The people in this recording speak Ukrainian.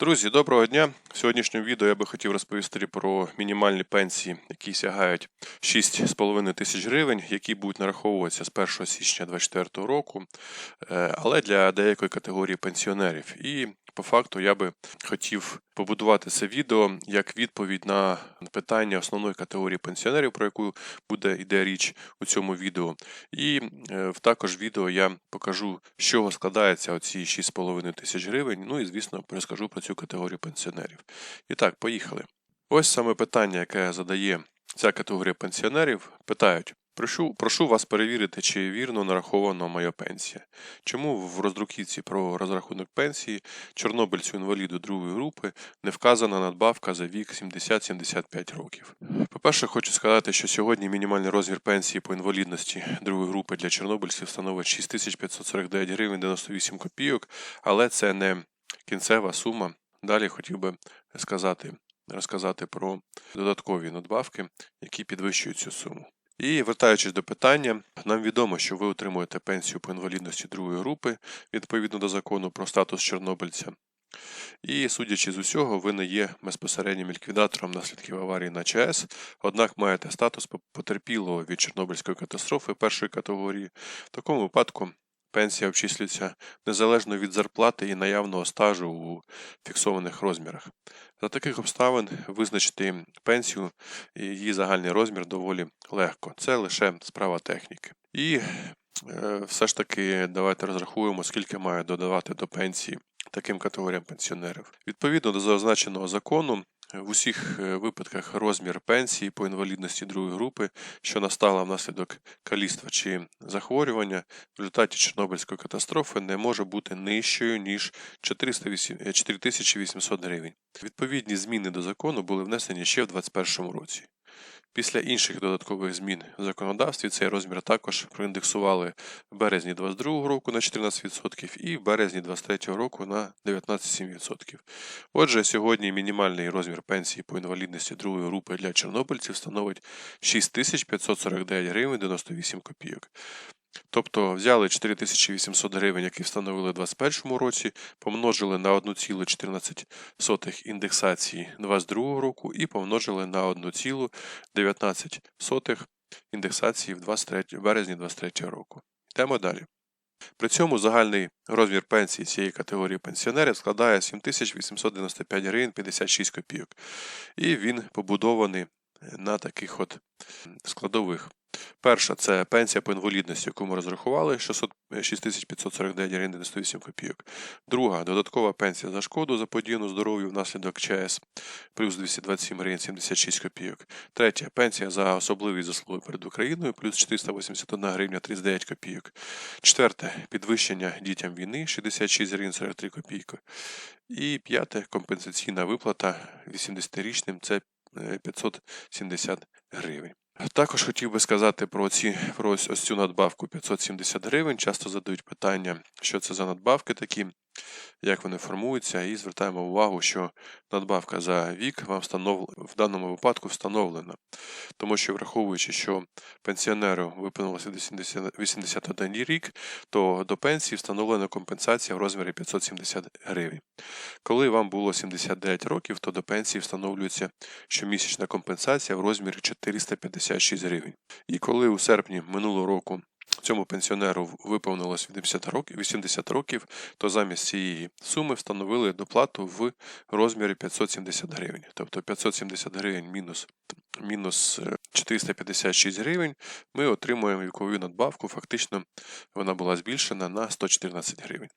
Друзі, доброго дня! В сьогоднішньому відео я би хотів розповісти про мінімальні пенсії, які сягають 6,5 тисяч гривень, які будуть нараховуватися з 1 січня 2024 року, е, але для деякої категорії пенсіонерів. І по факту я би хотів побудувати це відео як відповідь на питання основної категорії пенсіонерів, про яку буде йде річ у цьому відео. І е, також відео я покажу, з чого складається оці 6,5 тисяч гривень. Ну і звісно, розкажу про цю категорію пенсіонерів. І так, поїхали. Ось саме питання, яке задає ця категорія пенсіонерів, питають. Прошу, прошу вас перевірити, чи вірно нарахована моя пенсія. Чому в роздруківці про розрахунок пенсії чорнобильцю інваліду другої групи не вказана надбавка за вік 70-75 років? По-перше, хочу сказати, що сьогодні мінімальний розмір пенсії по інвалідності другої групи для чорнобильців становить 6549 гривень 98 копійок, але це не кінцева сума. Далі хотів би сказати, розказати про додаткові надбавки, які підвищують цю суму. І вертаючись до питання, нам відомо, що ви отримуєте пенсію по інвалідності другої групи відповідно до закону про статус чорнобильця. І, судячи з усього, ви не є безпосереднім ліквідатором наслідків аварії на ЧАЕС, однак маєте статус потерпілого від Чорнобильської катастрофи першої категорії. В такому випадку Пенсія обчислюється незалежно від зарплати і наявного стажу у фіксованих розмірах. За таких обставин визначити пенсію і її загальний розмір доволі легко. Це лише справа техніки. І е, все ж таки давайте розрахуємо, скільки має додавати до пенсії таким категоріям пенсіонерів. Відповідно до зазначеного закону, в усіх е, випадках розмір пенсії по інвалідності другої групи, що настала внаслідок каліства чи захворювання, в результаті Чорнобильської катастрофи не може бути нижчою ніж 4800 е, гривень. Відповідні зміни до закону були внесені ще в 2021 році. Після інших додаткових змін в законодавстві цей розмір також проіндексували в березні 2022 року на 14% і в березні 2023 року на 19,7%. Отже, сьогодні мінімальний розмір пенсії по інвалідності другої групи для чорнобильців становить 6549 гривень 98 копійок. Тобто взяли 4800 гривень, які встановили у 2021 році, помножили на 1,14 індексації 2022 року і помножили на 1,19 індексації в 23, березні 2023 року. Йдемо далі. При цьому загальний розмір пенсії цієї категорії пенсіонерів складає 7895 гривень 56 копійок. І він побудований на таких от складових. Перша це пенсія по інвалідності, яку ми розрахували 6549 гривень 98 копійок. Друга додаткова пенсія за шкоду заподіяну здоров'ю внаслідок ЧС плюс 227 гривень 76 копійок. Третя пенсія за особливі заслуги перед Україною плюс 481 гривня 39 копійок. Четверте підвищення дітям війни 66 гривень 43 копійки. І п'яте компенсаційна виплата 80-річним це 570 гривень. Також хотів би сказати про ці про ось, ось цю надбавку 570 гривень. Часто задають питання, що це за надбавки такі як вони формуються, і звертаємо увагу, що надбавка за вік вам встанов... в даному випадку встановлена. Тому що, враховуючи, що пенсіонеру виповнилося 81 рік, то до пенсії встановлена компенсація в розмірі 570 гривень. Коли вам було 79 років, то до пенсії встановлюється щомісячна компенсація в розмірі 456 гривень. І коли у серпні минулого року цьому пенсіонеру виповнилось 80 років, 80 років, то замість цієї суми встановили доплату в розмірі 570 гривень. Тобто 570 гривень мінус мінус 456 е, гривень, ми отримуємо вікову надбавку, фактично вона була збільшена на 114 гривень.